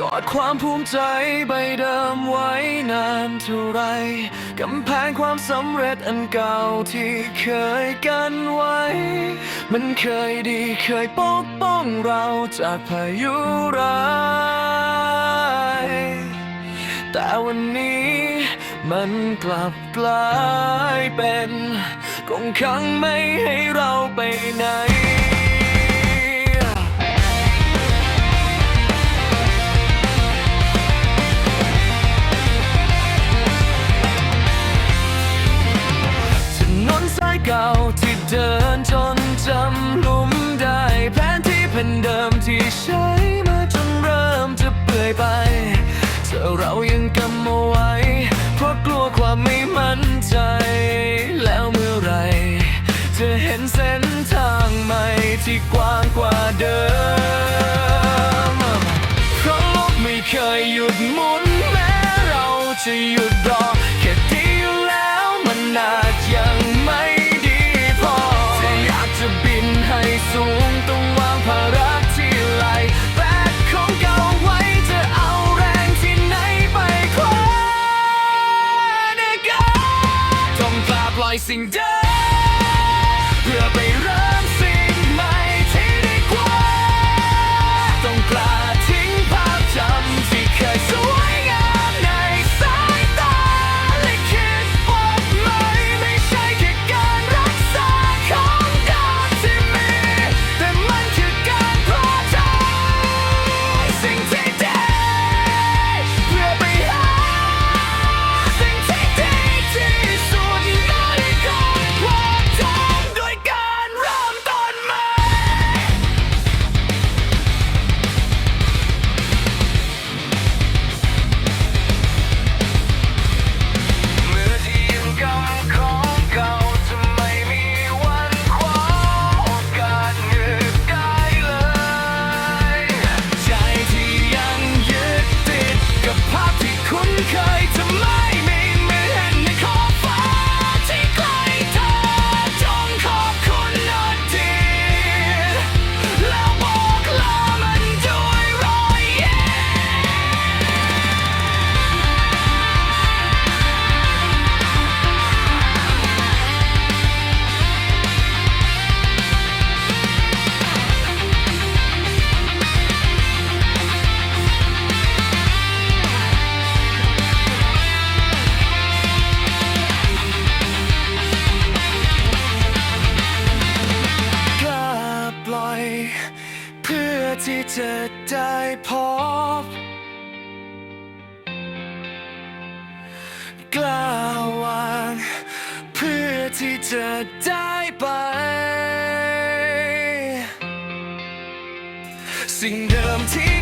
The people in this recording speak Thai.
กอดความภูมิใจใบเดิมไว้นานเท่าไร กำแพงความสำเร็จอันเก่าที่เคยกันไว้ มันเคยดีเคยปกป้องเราจากพายุร้าย แต่วันนี้มันกลับกลายเป็นกงขังไม่ให้เราไปไหน เก่าที่เดินจนจำลุมได้แผนที่แผ่นเดิมที่ใช้มาจนเริ่มจะเปื่อยไปเธอเรายังกำเอาไว้ เพราะกลัวความไม่มั่นใจ แล้วเมื่อไหรจะเห็นเส้นทางใหม่ที่กว้างกว่าเดิม สิ่งเดิมเพื่อไป จะได้พบ กล้าวางเพื่อที่จะได้ไป สิ่งเดิมที่เคยดีขอบคุณที่